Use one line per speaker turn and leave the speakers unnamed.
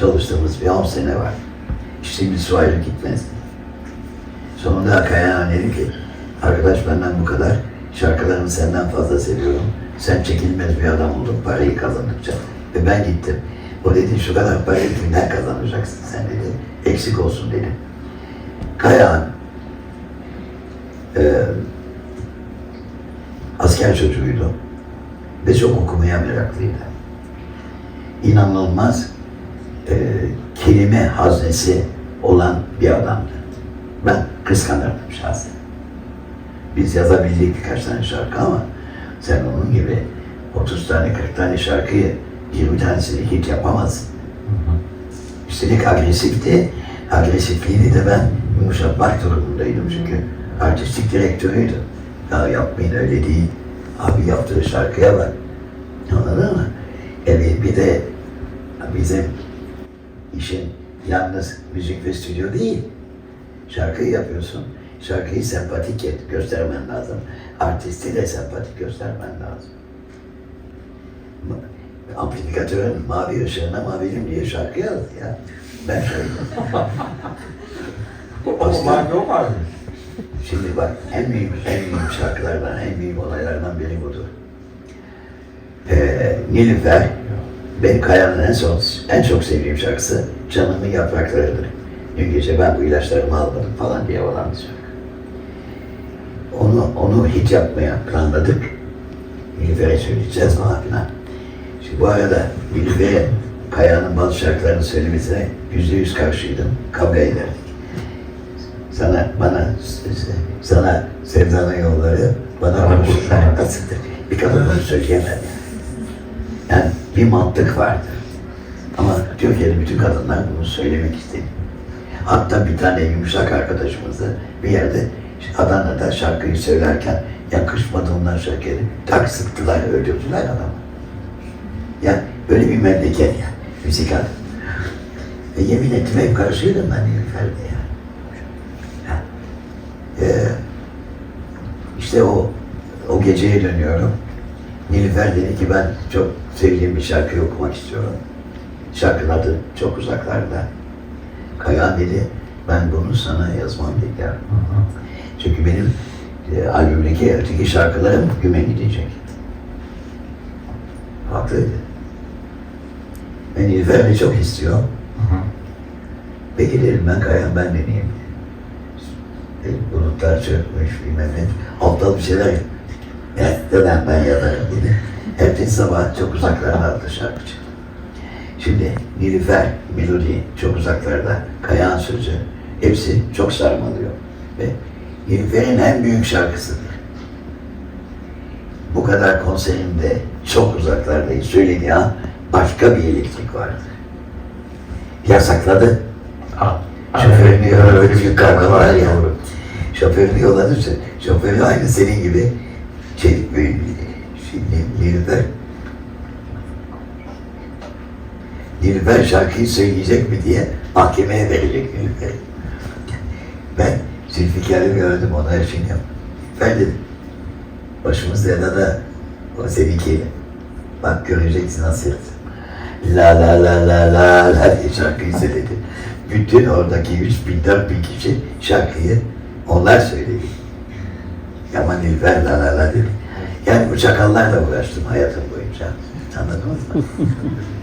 çalıştığımız bir 10 sene var. Bir su ayrı gitmez. Sonunda Kayahan dedi ki, arkadaş benden bu kadar, şarkılarını senden fazla seviyorum. Sen çekilmez bir adam oldun parayı kazandıkça. Ve ben gittim. O dedi şu kadar parayı kimden kazanacaksın sen dedi. Eksik olsun dedi. Kayahan eee asker çocuğuydu ve çok okumaya meraklıydı. İnanılmaz eee, kelime haznesi olan bir adamdı. Ben kıskanırdım şahsen. Biz yazabildik birkaç tane şarkı ama sen onun gibi 30 tane 40 tane şarkıyı 20 tanesini hiç yapamazsın. Üstelik agresifti. Agresifliğini de ben yumuşatmak durumundaydım çünkü artistik direktörüydü. Ya yapmayın öyle değil. Abi yaptığı şarkıya bak. Anladın mı? Evet bir de bizim işin yalnız müzik ve stüdyo değil. Şarkıyı yapıyorsun. Şarkıyı sempatik et, göstermen lazım. Artisti de sempatik göstermen lazım. Amplifikatörün mavi ışığına mavilim diye şarkı yazdı ya. Ben söyledim.
O var yok abi.
Şimdi bak en büyük, en büyük şarkılardan, en büyük olaylardan biri budur. Ee, Nilüfer, benim Kaya'nın en, son, en çok sevdiğim şarkısı Canımın Yaprakları'dır. Dün gece ben bu ilaçlarımı almadım falan diye olan bir şarkı. Onu, onu hiç yapmaya planladık. Nilüfer'e söyleyeceğiz falan filan. Şimdi bu arada Nilüfer'e Kaya'nın bazı şarkılarını söylemesine yüzde yüz karşıydım. Kavga ederdik sana bana sana Sevda'nın yolları bana kurşunlar. nasıldır? Bir kadın bunu söyleyemez. Yani bir mantık vardır. Ama Türkiye'de bütün kadınlar bunu söylemek istedi. Hatta bir tane yumuşak arkadaşımızı bir yerde Adana'da şarkıyı söylerken yakışmadı onlar şarkıyı. Tak sıktılar, öldürdüler adamı. Ya böyle bir memleket ya, müzik adı. Ve yemin ettim hep karşıydım ben Nilüfer'de ya. Ha. Ee, işte o o geceye dönüyorum. Nilüfer dedi ki ben çok sevdiğim bir şarkıyı okumak istiyorum. Şarkının adı çok uzaklarda. Kayan dedi ben bunu sana yazmam dedi. Çünkü benim e, albümdeki öteki şarkılarım güme gidecek. Haklıydı. Ve Nilüfer de çok istiyor. Peki dedim ben Kayan ben deneyeyim. Bulutlar çökmüş bilmem ne. Aptal bir şeyler dönem ben yazarım dedi. Ertesi sabah çok uzaklarda adlı şarkı çıktı. Şimdi Nilüfer, melodi çok uzaklarda, Kayahan sözü hepsi çok sarmalıyor. Ve Nilüfer'in en büyük şarkısıdır. Bu kadar konserinde çok uzaklardayız söylediği an başka bir elektrik vardı. Yasakladı. Şoförünü yolladı, büyük kavga var ya. Şoförünü yolladı, şoförü aynı senin gibi şimdi Nilüfer Nilüfer şarkıyı söyleyecek mi diye mahkemeye verecek Nilüfer. Ben Zülfikar'ı gördüm, ona şeyini yaptım. Ben dedim, başımız da o seninki. Bak göreceksin nasıl. La la la la la la diye şarkıyı söyledi. Bütün oradaki 3 bin, 4 bin kişi şarkıyı onlar söyledi. Ama Nilüfer la la la dedi. Yani bu çakallarla uğraştım hayatım boyunca. Anladın mı?